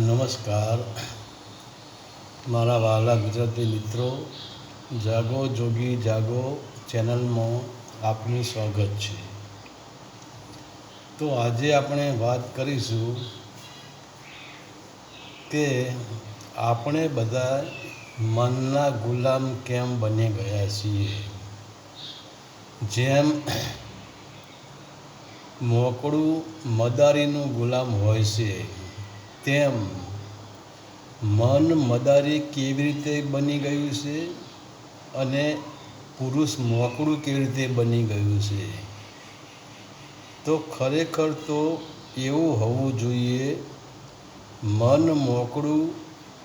નમસ્કાર. મારા વહાલા ગુજરાતી મિત્રો, જાગો, જોગી, જાગો ચેનલમાં આપનું સ્વાગત છે. તો આજે આપણે વાત કરીશું કે આપણે બધા મનના ગુલામ કેમ બની ગયા છીએ? જેમ મોકળું, મદારીનું ગુલામ હોય છે તેમ મન મદારી કેવી રીતે બની ગયું છે અને પુરુષ મોકળું કેવી રીતે બની ગયું છે? તો ખરેખર તો એવું હોવું જોઈએ, મન મોકળું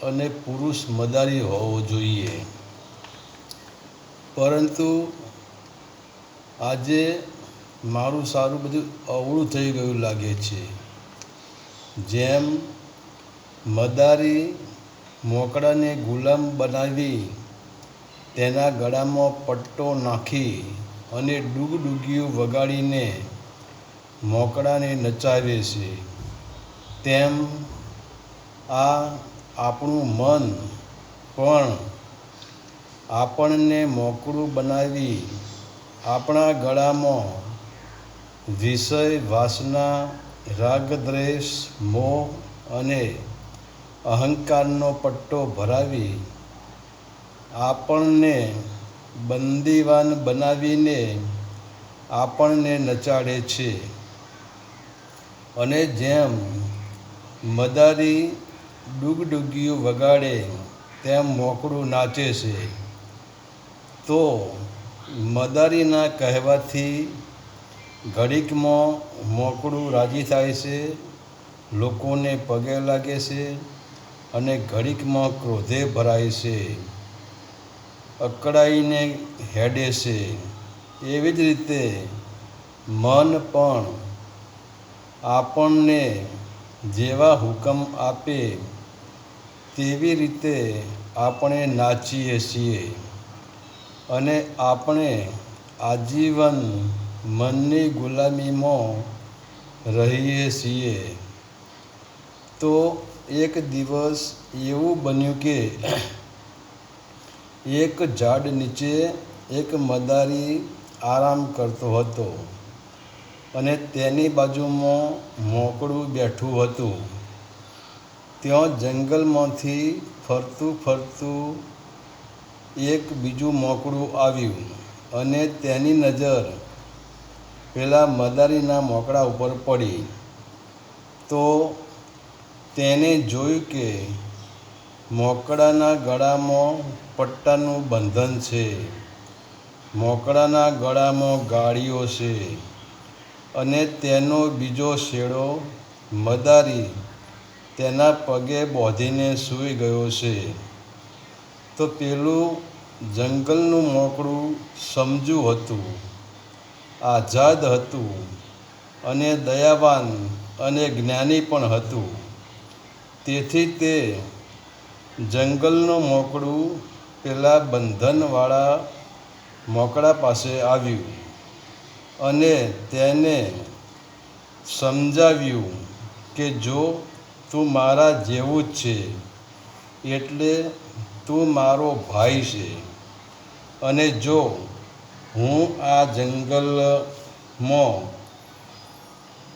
અને પુરુષ મદારી હોવું જોઈએ. પરંતુ આજે મારું સારું બધું અવળું થઈ ગયું લાગે છે. જેમ મદારી મોકળાને ગુલામ બનાવી, તેના ગળામાં પટ્ટો નાખી અને ડૂગડૂગિયું વગાડીને મોકળાને નચાવે છે. તેમ આ આપણું મન પણ આપણને મોકળું બનાવી આપણા ગળામાં વિષય વાસના, રાગદ્વેષ, મોહ અને અહંકારનો પટ્ટો ભરાવી આપણને બંદીવાન બનાવીને આપણને નચાડે છે. અને જેમ મદારી ડૂગડૂગિયું વગાડે, તેમ મોકળું નાચે છે. તો મદારીના કહેવાથી ઘડીકમાં મોકળું રાજી થાય છે, લોકોને પગે લાગે છે અને ઘડીકમાં ક્રોધે ભરાય છે. અકળાઈને હેડે છે. એવી જ રીતે મન પણ આપણને જેવા હુકમ આપે તેવી રીતે આપણે નાચીએ છીએ. અને આપણે આજીવન મનની ગુલામીમાં રહીએ છીએ. તો એક દિવસ એવું બન્યું કે એક ઝાડ નીચે એક મદારી આરામ કરતો હતો અને તેની બાજુમાં મોકળું બેઠું હતું. ત્યાં જંગલમાંથી ફરતું ફરતું એક બીજું મોકળું આવ્યું અને તેની નજર પેલા મદારીના મોકળા ઉપર પડી. તો તેને જોયું કે મોકળાના ગળામાં પટ્ટાનું બંધન છે. મોકળાના ગળામાં ગાળીઓ છે અને તેનો બીજો શેડો મદારી તેના પગે બોધીને સૂઈ ગયો છે. તો પેલું જંગલનું મોકળું સમજ્યું હતું, આઝાદ હતું અને દયાવાન અને જ્ઞાની પણ હતું. તેથી તે જંગલનું મોકળું પેલા બંધનવાળા મોકળા પાસે આવ્યું અને તેને સમજાવ્યું કે જો તું મારા જેવું જ છે, એટલે તું મારો ભાઈ છે. અને જો હું આ જંગલમાં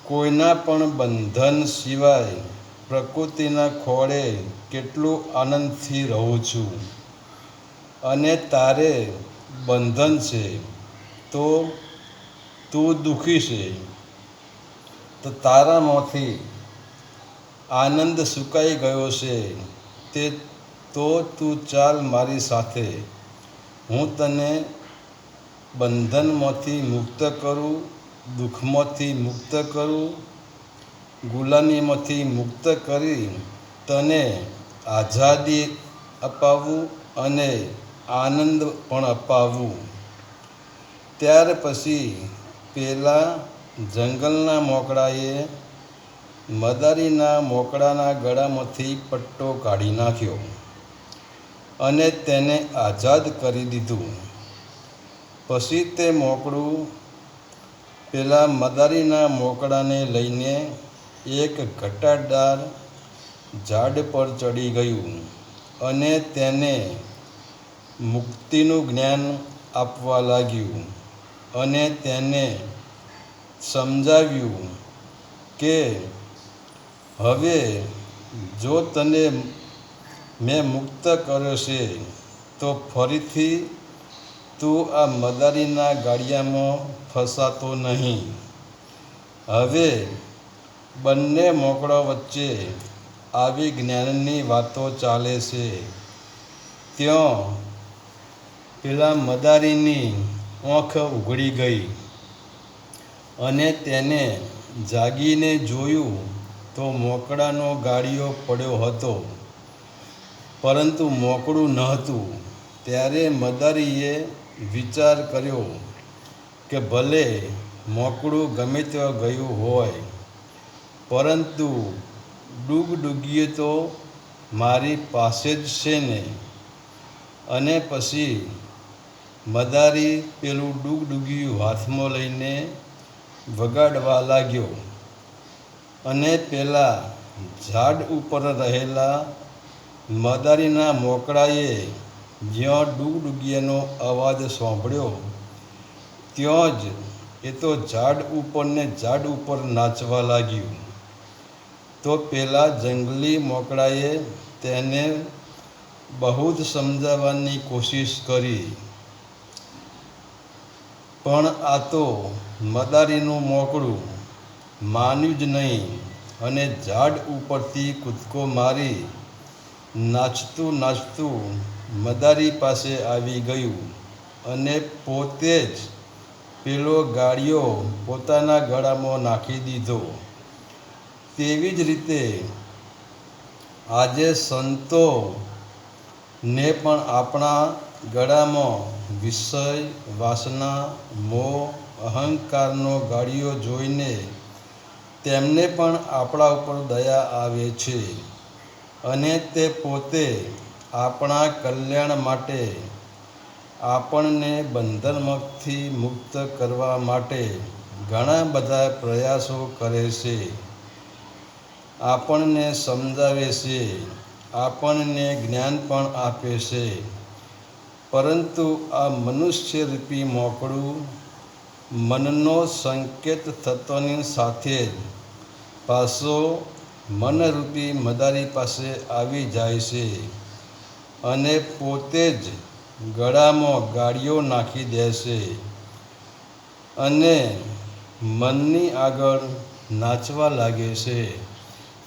કોઈના પણ બંધન સિવાય પ્રકૃતિના ખોળે કેટલું આનંદથી રહું છું. અને તારે બંધન છે, તો તું દુઃખી છે. તો તારામાંથી આનંદ સુકાઈ ગયો છે, તે તો તું ચાલ મારી સાથે. હું તને બંધનમાંથી મુક્ત કરું, દુઃખમાંથી મુક્ત કરું ગુલામીમાંથી મુક્ત કરી તને આઝાદી અપાવું અને આનંદ પણ અપાવું. ત્યાર પછી પેલા જંગલના મોકળાએ મદારીના મોકળાના ગળામાંથી પટ્ટો કાઢી નાખ્યો અને તેને આઝાદ કરી દીધું. પછી તે મોકળું પેલા મદારીના મોકળાને લઈને એક ઘટાદાર ઝાડ પર ચડી ગયું અને તેને મુક્તિનું જ્ઞાન આપવા લાગ્યું અને તેને સમજાવ્યું કે, હવે જો તને મેં મુક્ત કર્યો છે, તો ફરીથી તું આ મદારીના ગાડિયામાં ફસાતો નહીં. હવે બંને મોકળો વચ્ચે આવી જ્ઞાનની વાતો ચાલે છે. ત્યાં પેલા મદારીની આંખ ઉઘડી ગઈ અને તેને જાગીને જોયું તો મોકળાનો ગાળિયો પડ્યો હતો. પરંતુ મોકળું નહોતું ત્યારે મદારીએ વિચાર કર્યો કે ભલે મોકળું ગમે ત્યાં ગયું હોય પરંતુ ડૂગડૂગીએ તો મારી પાસે જ છે ને. અને પછી મદારી પેલું ડૂગડૂગિયું હાથમાં લઈને વગાડવા લાગ્યો. અને પેલા ઝાડ ઉપર રહેલા મદારીના મોકળાએ જ્યાં ડૂગડૂગિયાનો અવાજ સાંભળ્યો ત્યાં જ એ તો ઝાડ ઉપર ને ઝાડ ઉપર નાચવા લાગ્યું. તો પેલા જંગલી મોકળાએ તેને બહુ જ સમજાવવાની કોશિશ કરી. પણ આ તો મદારીનું મોકળું, માન્યું જ નહીં અને ઝાડ ઉપરથી કૂદકો મારી નાચતું નાચતું મદારી પાસે આવી ગયું અને પોતે જ પેલો ગાળિયો પોતાના ગળામાં નાખી દીધો. તેવી જ રીતે આજે સંતો ને પણ આપણા ગળામાં વિષય, વાસના, મોહ, અહંકારનો ગાડીઓ જોઈને તેમને પણ આપણા ઉપર દયા આવે છે અને તે પોતે આપણા કલ્યાણ માટે આપણને બંધનમાંથી મુક્ત કરવા માટે ઘણા બધા પ્રયાસો કરે છે. આપણને સમજાવે છે, આપણને જ્ઞાન પણ આપે છે. પરંતુ આ મનુષ્યરૂપી મોકળું, મનનો સંકેત થતાની સાથે જ પાછો મનરૂપી મદારી પાસે આવી જાય છે અને પોતે જ ગળામાં ગાળીઓ નાખી દે છે અને મનની આગળ નાચવા લાગે છે.